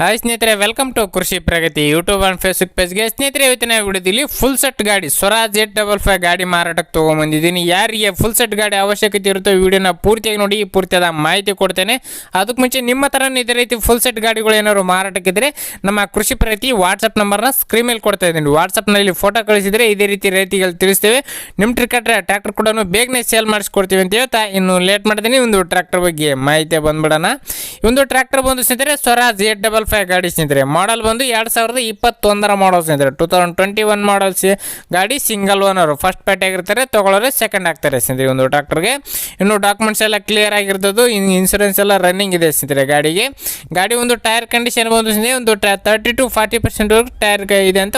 Hi ಸ್ನೇಹಿತರೆ welcome to Krishi Pragati YouTube and Facebook ಪೇಜ್ಗೆ ಸ್ನೇಹಿತರೆ ಇವತ್ತಿನ ವಿಡಿಯೋದಲ್ಲಿ ಫುಲ್ ಸೆಟ್ ಗಾಡಿ ಸ್ವರಾಜ್ ಏಟ್ ಡಬಲ್ ಫೈವ್ ಗಾಡಿ ಮಾರಾಟಕ್ಕೆ ತೊಗೊಂಬಂದಿದ್ದೀನಿ ಯಾರಿಗೆ ಫುಲ್ ಸೆಟ್ ಗಾಡಿ ಅವಶ್ಯಕತೆ ಇರುತ್ತೋ ವಿಡಿಯೋನ ಪೂರ್ತಿಯಾಗಿ ನೋಡಿ, ಪೂರ್ತಿಯಾದ ಮಾಹಿತಿ ಕೊಡ್ತೇನೆ. ಅದಕ್ಕೆ ಮುಂಚೆ ನಿಮ್ಮ ಥರ ಇದೇ ರೀತಿ ಫುಲ್ ಸೆಟ್ ಗಾಡಿಗಳು ಏನಾದ್ರು ಮಾರಾಟಕ್ಕಿದ್ರೆ ನಮ್ಮ ಕೃಷಿ ಪ್ರಗತಿ ವಾಟ್ಸಪ್ ನಂಬರ್ನ ಸ್ಕ್ರೀನ್ ಮೇಲೆ ಕೊಡ್ತಾ ಇದ್ದೀನಿ. ವಾಟ್ಸಪ್ನಲ್ಲಿ ಫೋಟೋ ಕಳಿಸಿದರೆ ಇದೇ ರೀತಿ ರೈತಿಗಳು ತಿಳಿಸ್ತೇವೆ. ನಿಮ್ಮ ಟ್ರಿಕಟ್ರೆ ಟ್ರ್ಯಾಕ್ಟರ್ ಕೂಡ ಬೇಗನೆ ಸೇಲ್ ಮಾಡಿಸ್ಕೊಡ್ತೀವಿ ಅಂತ ಹೇಳ್ತಾ, ಇನ್ನು ಲೇಟ್ ಮಾಡ್ತೀನಿ. ಒಂದು ಟ್ರ್ಯಾಕ್ಟರ್ ಬಗ್ಗೆ ಮಾಹಿತಿ ಬಂದ್ಬಿಡೋಣ. ಒಂದು ಟ್ರ್ಯಾಕ್ಟರ್ ಬಂದು ಸ್ನೇಹಿತರೆ ಸ್ವರಾಜ್ ಏಟ್ ಡಬಲ್ ಫೈವ್ ಗಾಡಿ ಸ್ನೇಹಿತರೆ ಮಾಡಲ್ ಬಂದು ಎರಡು ಸಾವಿರದ ಇಪ್ಪತ್ತೊಂದರ ಮಾಡಲ್ ಸ್ನೇಹಿತರೆ. Two thousand twenty one models ಗಾಡಿ ಸಿಂಗಲ್ ಓನರು ಫಸ್ಟ್ ಪೇಟೆ ಆಗಿರ್ತಾರೆ ತೊಗೊಳೋರೆ ಸೆಕೆಂಡ್ ಆಗ್ತಾರೆ ಸ್ನೇಹಿತರೆ ಒಂದು ಡಾಕ್ಟರ್ಗೆ ಇನ್ನು ಡಾಕ್ಯುಮೆಂಟ್ಸ್ ಎಲ್ಲ ಕ್ಲಿಯರ್ ಆಗಿರ್ತದ್ದು ಇನ್ಸೂರೆನ್ಸ್ ಎಲ್ಲ ರನ್ನಿಂಗ್ ಇದೆ ಸ್ನೇಹಿತರೆ ಗಾಡಿಗೆ. ಗಾಡಿ ಒಂದು ಟೈರ್ ಕಂಡೀಷನ್ ಬಂದು ಸ್ನೇಹಿತರೆ, ಒಂದು thirty to forty percent tyre ಇದೆ ಅಂತ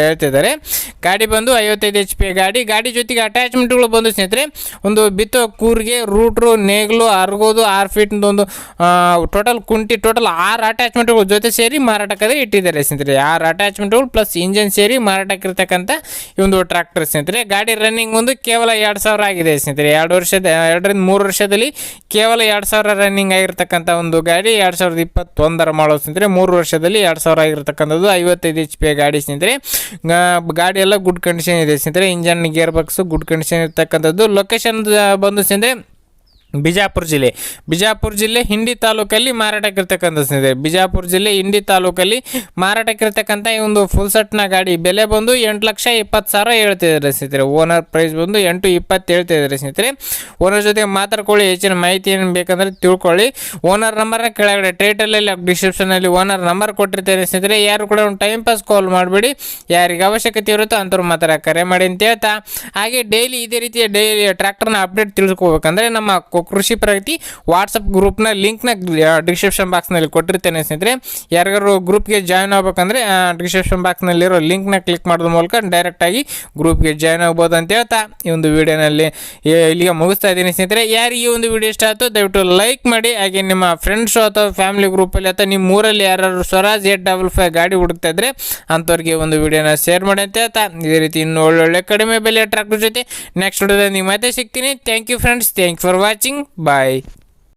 ಹೇಳ್ತಿದ್ದಾರೆ. ಗಾಡಿ ಬಂದು ಐವತ್ತೈದು ಎಚ್ ಪಿ ಗಾಡಿ. ಗಾಡಿ ಜೊತೆಗೆ ಅಟ್ಯಾಚ್ಮೆಂಟ್ಗಳು ಬಂದು ಸ್ನೇಹಿತರೆ, ಒಂದು ಬಿತ್ತೋ ಕೂರಿಗೆ ರೂಟ್ರು ನೇಗ್ಲು, ಅರ್ಗೋದು, ಆರು ಫೀಟ್ ಒಂದು ಟೋಟಲ್ ಕುಂಟಿ ಟೋಟಲ್ ಆರು ಅಟ್ಯಾಚ್ಮೆಂಟ್ಗಳು ಜೊತೆ ಸೇರಿ ಮಾರಾಟಕ್ಕಾದ್ರೆ ಇಟ್ಟಿದ್ದಾರೆ ಸ್ನೇಹಿತರೆ. ಆರು ಅಟ್ಯಾಚ್ಮೆಂಟ್ಗಳು ಪ್ಲಸ್ ಇಂಜನ್ ಸೇರಿ ಮಾರಾಟಕ್ಕಿರ್ತಕ್ಕಂಥ ಈ ಒಂದು ಟ್ರ್ಯಾಕ್ಟರ್ ಸ್ನೇಹಿತರೆ. ಗಾಡಿ ರನ್ನಿಂಗ್ ಒಂದು ಕೇವಲ ಎರಡು ಸಾವಿರ ಆಗಿದೆ ಸ್ನೇಹಿತರೆ. ಎರಡು ವರ್ಷದ, ಎರಡರಿಂದ ಮೂರು ವರ್ಷದಲ್ಲಿ ಕೇವಲ ಎರಡು ಸಾವಿರ ರನ್ನಿಂಗ್ ಆಗಿರ್ತಕ್ಕಂಥ ಒಂದು ಗಾಡಿ, ಎರಡು ಸಾವಿರದ ಇಪ್ಪತ್ತೊಂದರ ಮಾಡೋ ಸ್ನೇಹಿತರೆ. ಮೂರು ವರ್ಷದಲ್ಲಿ ಎರಡು ಸಾವಿರ ಆಗಿರ್ತಕ್ಕಂಥದ್ದು ಐವತ್ತೈದು ಎಚ್ ಪಿ ಗಾಡಿ ಸ್ನೇಹಿತರೆ. ಗಾಡಿ ಎಲ್ಲ ಗುಡ್ ಕಂಡೀಷನ್ ಇದೆ ಸ್ನೇಹಿತರೆ. Engine gear box good condition ಇರ್ತಕ್ಕಂಥದ್ದು ಲೊಕೇಶನ್ ಬಂದು ಸ್ನೇಹಿತರೆ ಬಿಜಾಪುರ ಜಿಲ್ಲೆ. ಬಿಜಾಪುರ ಜಿಲ್ಲೆ ಹಿಂಡಿ ತಾಲೂಕಲ್ಲಿ ಮಾರಾಟಕ್ಕಿರ್ತಕ್ಕಂಥ ಸ್ನೇಹಿತರೆ ಬಿಜಾಪುರ ಜಿಲ್ಲೆ ಹಿಂಡಿ ತಾಲೂಕಲ್ಲಿ ಮಾರಾಟಕ್ಕಿರ್ತಕ್ಕಂಥ ಈ ಒಂದು ಫುಲ್ ಸೆಟ್ನ ಗಾಡಿ ಬೆಲೆ ಬಂದು ಎಂಟು ಲಕ್ಷ ಇಪ್ಪತ್ತು ಸಾವಿರ ಹೇಳ್ತಿದ್ದಾರೆ ಸ್ನೇಹಿತರೆ. ಓನರ್ ಪ್ರೈಸ್ ಬಂದು ಎಂಟು ಇಪ್ಪತ್ತು ಹೇಳ್ತಿದ್ದಾರೆ ಸ್ನೇಹಿತರೆ. ಓನರ್ ಜೊತೆ ಮಾತಾಡ್ಕೊಳ್ಳಿ, ಹೆಚ್ಚಿನ ಮಾಹಿತಿ ಏನು ಬೇಕಂದ್ರೆ ತಿಳ್ಕೊಳ್ಳಿ. ಓನರ್ ನಂಬರ್ನ ಕೆಳಗಡೆ ಟೈಟಲಲ್ಲಿ ಡಿಸ್ಕ್ರಿಪ್ಷನಲ್ಲಿ ಓನರ್ ನಂಬರ್ ಕೊಟ್ಟಿರ್ತಾರೆ ಸ್ನೇಹಿತರೆ. ಯಾರು ಕೂಡ ಒಂದು ಟೈಮ್ ಪಾಸ್ ಕಾಲ್ ಮಾಡಿಬಿಡಿ. ಯಾರಿಗೆ ಅವಶ್ಯಕತೆ ಇರುತ್ತೋ ಅಂಥವ್ರು ಮಾತ್ರ ಕರೆ ಮಾಡಿ ಅಂತ ಹೇಳ್ತಾ. ಹಾಗೆ ಡೈಲಿ ಇದೇ ರೀತಿಯ ಡೈಲಿ ಟ್ರ್ಯಾಕ್ಟರ್ನ ಅಪ್ಡೇಟ್ ತಿಳ್ಕೊಬೇಕಂದ್ರೆ ನಮ್ಮ ಕೃಷಿ ಪ್ರಗತಿ ವಾಟ್ಸಪ್ ಗ್ರೂಪ್ನ ಲಿಂಕ್ನ ಡಿಸ್ಕ್ರಿಪ್ಷನ್ ಬಾಕ್ಸ್ನಲ್ಲಿ ಕೊಟ್ಟಿರ್ತೇನೆ ಸ್ನೇಹಿತರೆ. ಯಾರಿಗಾರು ಗ್ರೂಪ್ಗೆ ಜಾಯ್ನ್ ಆಗ್ಬೇಕಂದ್ರೆ ಡಿಸ್ಕ್ರಿಪ್ಷನ್ ಬಾಕ್ಸ್ನಲ್ಲಿರೋ ಲಿಂಕ್ನ ಕ್ಲಿಕ್ ಮಾಡೋದ್ರ ಮೂಲಕ ಡೈರೆಕ್ಟಾಗಿ ಗ್ರೂಪ್ಗೆ ಜಾಯ್ನ್ ಆಗ್ಬೋದು ಅಂತ ಹೇಳ್ತಾ ಈ ಒಂದು ವಿಡಿಯೋನಲ್ಲಿ ಇಲ್ಲಿಗೆ ಮುಗಿಸ್ತಾ ಇದ್ದೀನಿ ಸ್ನೇಹಿತರೆ. ಯಾರಿಗೆ ಈ ಒಂದು ವಿಡಿಯೋ ಇಷ್ಟ ಆಯಿತು ದಯವಿಟ್ಟು ಲೈಕ್ ಮಾಡಿ, ಹಾಗೆ ನಿಮ್ಮ ಫ್ರೆಂಡ್ಸು ಅಥವಾ ಫ್ಯಾಮಿಲಿ ಗ್ರೂಪಲ್ಲಿ ಅಥವಾ ನಿಮ್ಮ ಊರಲ್ಲಿ ಯಾರು ಸ್ವರಾಜ್ ಏಟ್ ಡಬಲ್ ಫೈವ್ ಗಾಡಿ ಹುಡುಕ್ತಾ ಇದ್ದರೆ ಅಂಥವ್ರಿಗೆ ಒಂದು ವಿಡಿಯೋನ ಶೇರ್ ಮಾಡಿ ಅಂತ ಹೇಳ್ತಾ. ಇದೇ ರೀತಿ ಇನ್ನು ಒಳ್ಳೊಳ್ಳೆ ಕಡಿಮೆ ಬೆಲೆ ಟ್ರಾಕ್ಟರ್ ಜೊತೆ ನೆಕ್ಸ್ಟ್ ವಿಡಿಯೋದಲ್ಲಿ ನಿಮ್ಮ ಮತ್ತೆ ಸಿಗ್ತೀನಿ. Thank you friends thank for watching by